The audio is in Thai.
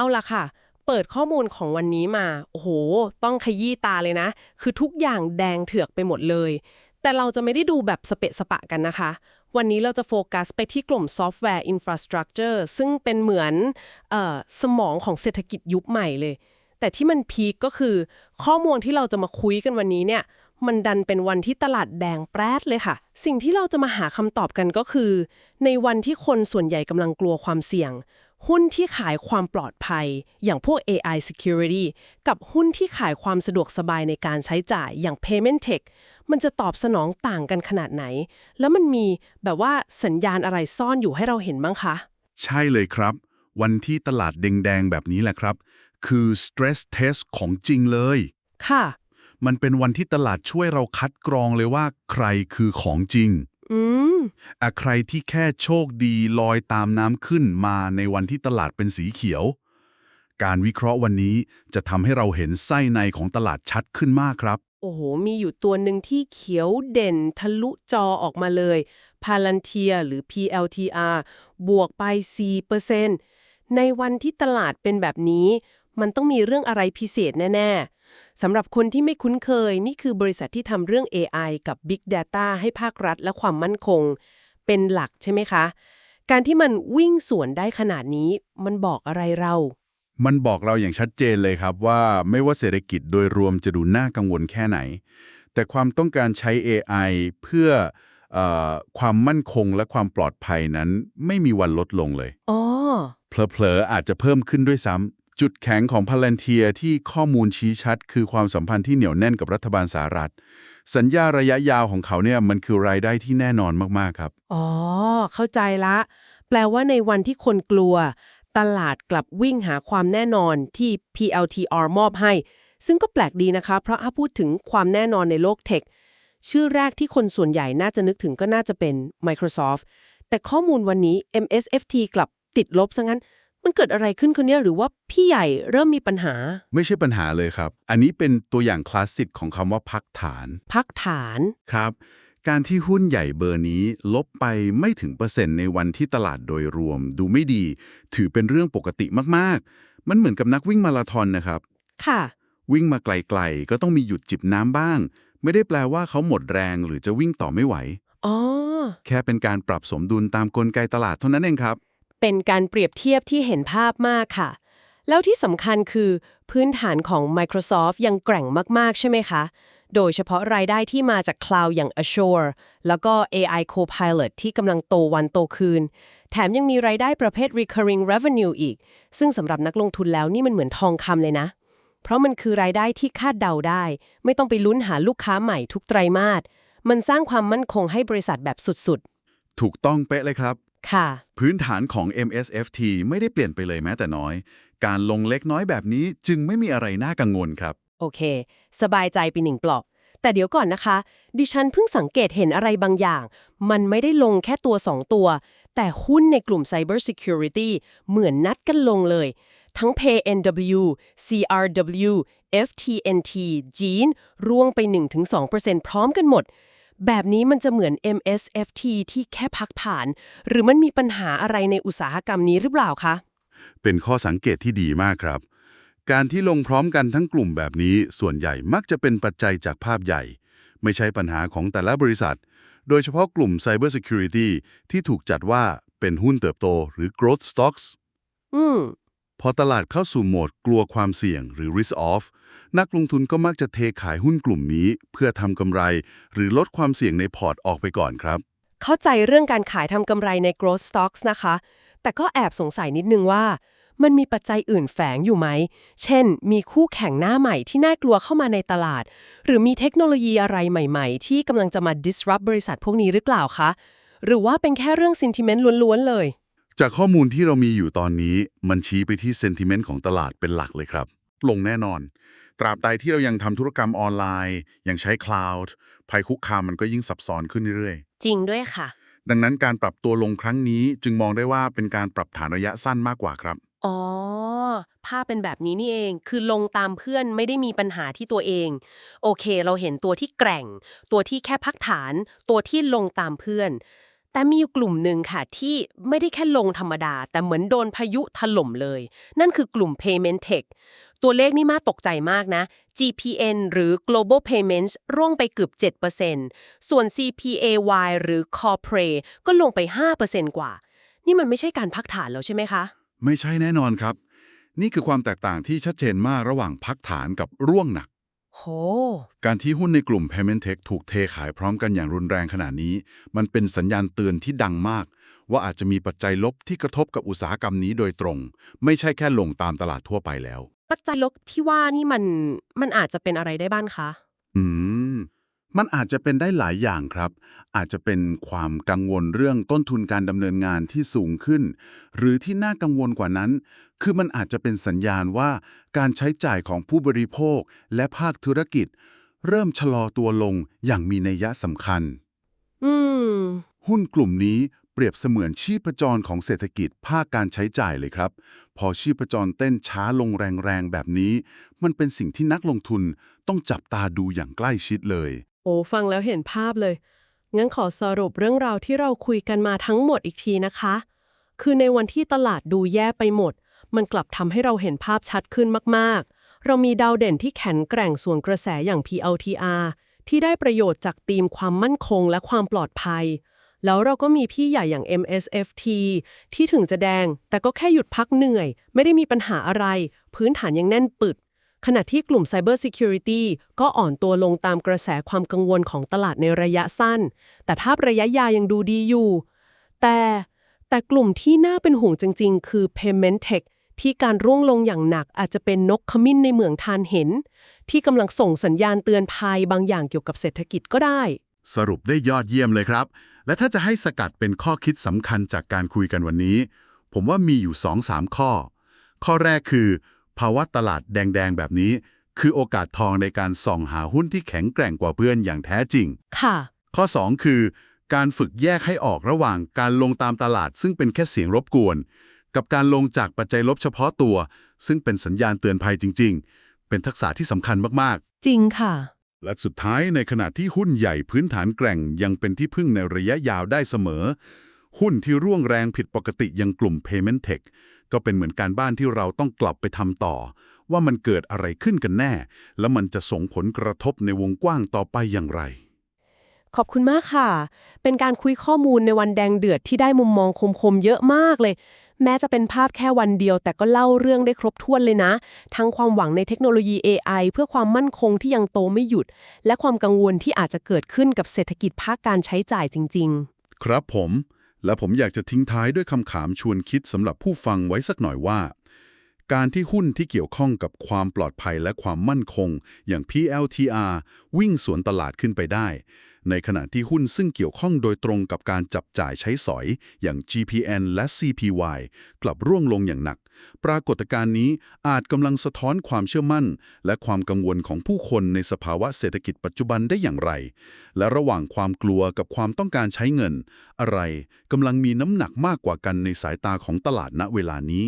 เอาละค่ะ เปิดข้อมูลของวันนี้มา โอ้โห ต้องขยี้ตาเลยนะ คือทุกอย่างแดงเถือกไปหมดเลย แต่เราจะไม่ได้ดูแบบสเปะสปะกันนะคะ วันนี้เราจะโฟกัสไปที่กลุ่มซอฟต์แวร์อินฟราสตรักเจอร์ซึ่งเป็นเหมือนออสมองของเศรษฐกิจยุคใหม่เลย แต่ที่มันพีคก็คือ ข้อมูลที่เราจะมาคุยกันวันนี้เนี่ยมันดันเป็นวันที่ตลาดแดงแปรดเลยค่ะ สิ่งที่เราจะมาหาคำตอบกันก็คือ ในวันที่คนส่วนใหญ่กำลังกลัวความเสี่ยง หุ้นที่ขายความปลอดภัย อย่างพวก AI security กับหุ้นที่ขายความสะดวกสบายในการใช้จ่ายอย่าง payment tech มันจะตอบสนองต่างกันขนาดไหน แล้วมันมีแบบว่าสัญญาณอะไรซ่อนอยู่ให้เราเห็นบ้างคะ ใช่เลยครับ วันที่ตลาดแดงๆ แบบนี้แหละครับ คือ stress test ของจริงเลย ค่ะ มันเป็นวันที่ตลาดช่วยเราคัดกรองเลยว่า ใครคือของจริง อืมอะใครที่แค่โชคดีลอยตามน้ำขึ้นมาในวันที่ตลาดเป็นสีเขียว การวิเคราะห์วันนี้จะทำให้เราเห็นไส้ในของตลาดชัดขึ้นมากครับ โอ้โห มีอยู่ตัวหนึ่งที่เขียวเด่นทะลุจอออกมาเลย Palantir หรือ PLTR บวกไป 4%ในวันที่ตลาดเป็นแบบนี้ มันต้องมีเรื่องอะไรพิเศษแน่ ๆสำหรับคนที่ไม่คุ้นเคย นี่คือบริษัทที่ทำเรื่อง AI กับ Big Data ให้ภาครัฐและความมั่นคง เป็นหลักใช่ไหมคะ การที่มันวิ่งสวนได้ขนาดนี้ มันบอกอะไรเรา มันบอกเราอย่างชัดเจนเลยครับว่าไม่ว่าเศรษฐกิจโดยรวมจะดูน่ากังวลแค่ไหน แต่ความต้องการใช้ AI เพื่อเออความมั่นคงและความปลอดภัยนั้น ไม่มีวันลดลงเลยอ๋อเผลอๆอาจจะเพิ่มขึ้นด้วยซ้ำ จุดแข็งของพา l ันเทียที่ข้อมูลชี้ชัด คือความสัมพันธ์ที่เหนียวแน่นกับรัฐบาลสหรัฐ สัญญาระยะยาวของเขาเนี่ยมันคือรายได้ที่แน่นอนมากๆครับ อ๋อ เข้าใจละ แปลว่าในวันที่คนกลัว ตลาดกลับวิ่งหาความแน่นอนที่ PLTR มอบให้ ซึ่งก็แปลกดีนะคะ เพราะถ้าพูดถึงความแน่นอนในโลกเทคชื่อแรกที่คนส่วนใหญ่น่าจะนึกถึงก็น่าจะเป็น Microsoft แต่ข้อมูลวันนี้ MSFT กลับติดลบซะงั้น มันเกิดอะไรขึ้นคนเนี้ยหรือว่าพี่ใหญ่เริ่มมีปัญหา ไม่ใช่ปัญหาเลยครับ อันนี้เป็นตัวอย่างคลาสสิกของคำว่าพักฐานพักฐาน ครับ การที่หุ้นใหญ่เบอร์นี้ลบไปไม่ถึงเปอร์เซ็นต์ในวันที่ตลาดโดยรวม ดูไม่ดี ถือเป็นเรื่องปกติมากๆ มันเหมือนกับนักวิ่งมาราธอนนะครับ ค่ะ วิ่งมาไกลๆ ก็ต้องมีหยุดจิบน้ำบ้าง ไม่ได้แปลว่าเขาหมดแรงหรือจะวิ่งต่อไม่ไหว อ๋อ แค่เป็นการปรับสมดุลตามกลไกตลาดเท่านั้นเองครับ เป็นการเปรียบเทียบที่เห็นภาพมากค่ะ แล้วที่สำคัญคือพื้นฐานของ Microsoft ยังแกร่งมากๆ ใช่ไหมคะ โดยเฉพาะรายได้ที่มาจากคลาวด์อย่าง Azure แล้วก็ AI Copilot ที่กำลังโตวันโตคืน แถมยังมีรายได้ประเภท recurring revenue อีก ซึ่งสำหรับนักลงทุนแล้วนี่มันเหมือนทองคำเลยนะ เพราะมันคือรายได้ที่คาดเดาได้ ไม่ต้องไปลุ้นหาลูกค้าใหม่ทุกไตรมาส มันสร้างความมั่นคงให้บริษัทแบบสุดๆ ถูกต้องเป๊ะเลยครับ ค่ะ พื้นฐานของ MSFT ไม่ได้เปลี่ยนไปเลยแม้แต่น้อย การลงเล็กน้อยแบบนี้จึงไม่มีอะไรน่ากังวลครับ โอเค สบายใจไปหนึ่งปลอก แต่เดี๋ยวก่อนนะคะ ดิฉันเพิ่งสังเกตเห็นอะไรบางอย่าง มันไม่ได้ลงแค่ตัว 2 ตัว แต่หุ้นในกลุ่ม Cyber Security เหมือนนัดกันลงเลย ทั้ง PayNW CRW FTNT Gene ร่วงไป 1-2%พร้อมกันหมด แบบนี้มันจะเหมือน MSFT ที่แค่พักผ่าน หรือมันมีปัญหาอะไรในอุตสาหกรรมนี้หรือเปล่าคะ เป็นข้อสังเกตที่ดีมากครับ การที่ลงพร้อมกันทั้งกลุ่มแบบนี้ส่วนใหญ่มักจะเป็นปัจจัยจากภาพใหญ่ ไม่ใช่ปัญหาของแต่ละบริษัท โดยเฉพาะกลุ่ม Cyber Security ที่ถูกจัดว่าเป็นหุ้นเติบโตหรือ growth stocks อืม พอตลาดเข้าสู่โหมดกลัวความเสี่ยงหรือ risk off นักลงทุนก็มักจะเทขายหุ้นกลุ่มนี้ เพื่อทำกำไร หรือลดความเสี่ยงในพอร์ตออกไปก่อนครับ เข้าใจเรื่องการขายทำกำไรใน growth stocks นะคะ แต่ก็แอบสงสัยนิดนึงว่า มันมีปัจจัยอื่นแฝงอยู่ไหม เช่น มีคู่แข่งหน้าใหม่ที่น่ากลัวเข้ามาในตลาด หรือมีเทคโนโลยีอะไรใหม่ ๆ ที่กำลังจะมา disrupt บริษัทพวกนี้หรือเปล่าคะ หรือว่าเป็นแค่เรื่อง sentiment ล้วนๆเลย จากข้อมูลที่เรามีอยู่ตอนนี้ มันชี้ไปที่ sentiment ของตลาดเป็นหลักเลยครับ ลงแน่นอน ตราบใดที่เรายังทำธุรกรรมออนไลน์ ยังใช้ cloud ภัยคุกคามมันก็ยิ่งซับซ้อนขึ้นเรื่อยจริงด้วยค่ะๆดังนั้นการปรับตัวลงครั้งนี้จึงมองได้ว่าเป็นการปรับฐานระยะสั้นมากกว่าครับ อ๋อ ภาพเป็นแบบนี้นี่เอง คือลงตามเพื่อนไม่ได้มีปัญหาที่ตัวเอง โอเค เราเห็นตัวที่แกร่ง ตัวที่แค่พักฐาน ตัวที่ลงตามเพื่อน แต่มีกลุ่มหนึ่งค่ะที่ไม่ได้แค่ลงธรรมดา แต่เหมือนโดนพายุถล่มเลย นั่นคือกลุ่ม Payment Tech ตัวเลขนี่มาตกใจมากนะ GPN หรือ Global Payments ร่วงไปเกือบ 7%ส่วน CPAY หรือ Corpay ก็ลงไป 5%กว่า นี่มันไม่ใช่การพักฐานแล้วใช่ไหมคะ ไม่ใช่แน่นอนครับ นี่คือความแตกต่างที่ชัดเจนมากระหว่างพักฐานกับร่วงหนัก โห การที่หุ้นในกลุ่ม Payment Tech ถูกเทขายพร้อมกันอย่างรุนแรงขนาดนี้ มันเป็นสัญญาณเตือนที่ดังมาก ว่าอาจจะมีปัจจัยลบที่กระทบกับอุตสาหกรรมนี้โดยตรง ไม่ใช่แค่ลงตามตลาดทั่วไปแล้ว ปัจจัยลบที่ว่านี่มันมันอาจจะเป็นอะไรได้บ้างคะ อืม มันอาจจะเป็นได้หลายอย่างครับ อาจจะเป็นความกังวลเรื่องต้นทุนการดำเนินงานที่สูงขึ้น หรือที่น่ากังวลกว่านั้น คือมันอาจจะเป็นสัญญาณว่าการใช้จ่ายของผู้บริโภคและภาคธุรกิจ เริ่มชะลอตัวลงอย่างมีนัยสำคัญ อืม หุ้นกลุ่มนี้เปรียบเสมือนชีพจรของเศรษฐกิจภาคการใช้จ่ายเลยครับ พอชีพจรเต้นช้าลงแรงๆแบบนี้ มันเป็นสิ่งที่นักลงทุนต้องจับตาดูอย่างใกล้ชิดเลย โอ้ฟังแล้วเห็นภาพเลย งั้นขอสรุปเรื่องราวที่เราคุยกันมาทั้งหมดอีกทีนะคะ คือในวันที่ตลาดดูแย่ไปหมด มันกลับทำให้เราเห็นภาพชัดขึ้นมากๆ เรามีดาวเด่นที่แข็งแกร่งส่วนกระแสอย่าง PLTR ที่ได้ประโยชน์จากธีมความมั่นคงและความปลอดภัย แล้วเราก็มีพี่ใหญ่อย่าง MSFT ที่ถึงจะแดง แต่ก็แค่หยุดพักเหนื่อย ไม่ได้มีปัญหาอะไร พื้นฐานยังแน่นปึด ขณะที่กลุ่ม Cyber Security ก็อ่อนตัวลงตามกระแสความกังวลของตลาดในระยะสั้น แต่ภาพระยะยาวยังดูดีอยู่ แต่แต่กลุ่มที่น่าเป็นห่วงจริง ๆ คือ Payment Tech ที่การร่วงลงอย่างหนักอาจจะเป็นนกขมิ้นในเมืองทานเห็น ที่กำลังส่งสัญญาณเตือนภัยบางอย่างเกี่ยวกับเศรษฐกิจก็ได้ สรุปได้ยอดเยี่ยมเลยครับ และถ้าจะให้สกัดเป็นข้อคิดสำคัญจากการคุยกันวันนี้ ผมว่ามีอยู่ 2-3 ข้อ ข้อแรกคือ ภาวะตลาดแดง ๆ แบบนี้ คือโอกาสทองในการส่องหาหุ้นที่แข็งแกร่งกว่าเพื่อนอย่างแท้จริง ค่ะ ข้อ 2 คือ การฝึกแยกให้ออกระหว่างการลงตามตลาด ซึ่งเป็นแค่เสียงรบกวน กับการลงจากปัจจัยลบเฉพาะตัว ซึ่งเป็นสัญญาณเตือนภัยจริง ๆ เป็นทักษะที่สำคัญมากๆ จริงค่ะ และสุดท้ายในขณะที่หุ้นใหญ่พื้นฐานแกร่งยังเป็นที่พึ่งในระยะยาวได้เสมอ หุ้นที่ร่วงแรงผิดปกติอย่างกลุ่ม Payment Tech ก็เป็นเหมือนการบ้านที่เราต้องกลับไปทำต่อ ว่ามันเกิดอะไรขึ้นกันแน่ และมันจะส่งผลกระทบในวงกว้างต่อไปอย่างไร ขอบคุณมากค่ะ เป็นการคุยข้อมูลในวันแดงเดือดที่ได้มุมมองคมๆเยอะมากเลย แม้จะเป็นภาพแค่วันเดียว แต่ก็เล่าเรื่องได้ครบถ้วนเลยนะ ทั้งความหวังในเทคโนโลยี AI เพื่อความมั่นคงที่ยังโตไม่หยุด และความกังวลที่อาจจะเกิดขึ้นกับเศรษฐกิจภาคการใช้จ่ายจริงครับผม และผมอยากจะทิ้งท้ายด้วยคำขามชวนคิดสำหรับผู้ฟังไว้สักหน่อยว่า การที่หุ้นที่เกี่ยวข้องกับความปลอดภัยและความมั่นคง อย่าง PLTR วิ่งสวนตลาดขึ้นไปได้ ในขณะที่หุ้นซึ่งเกี่ยวข้องโดยตรงกับการจับจ่ายใช้สอย อย่าง GPN และ CPY กลับร่วงลงอย่างหนัก ปรากฏการณ์นี้อาจกำลังสะท้อนความเชื่อมั่น และความกังวลของผู้คนในสภาวะเศรษฐกิจปัจจุบันได้อย่างไร และระหว่างความกลัวกับความต้องการใช้เงิน อะไรกำลังมีน้ำหนักมากกว่ากันในสายตาของตลาดณเวลานี้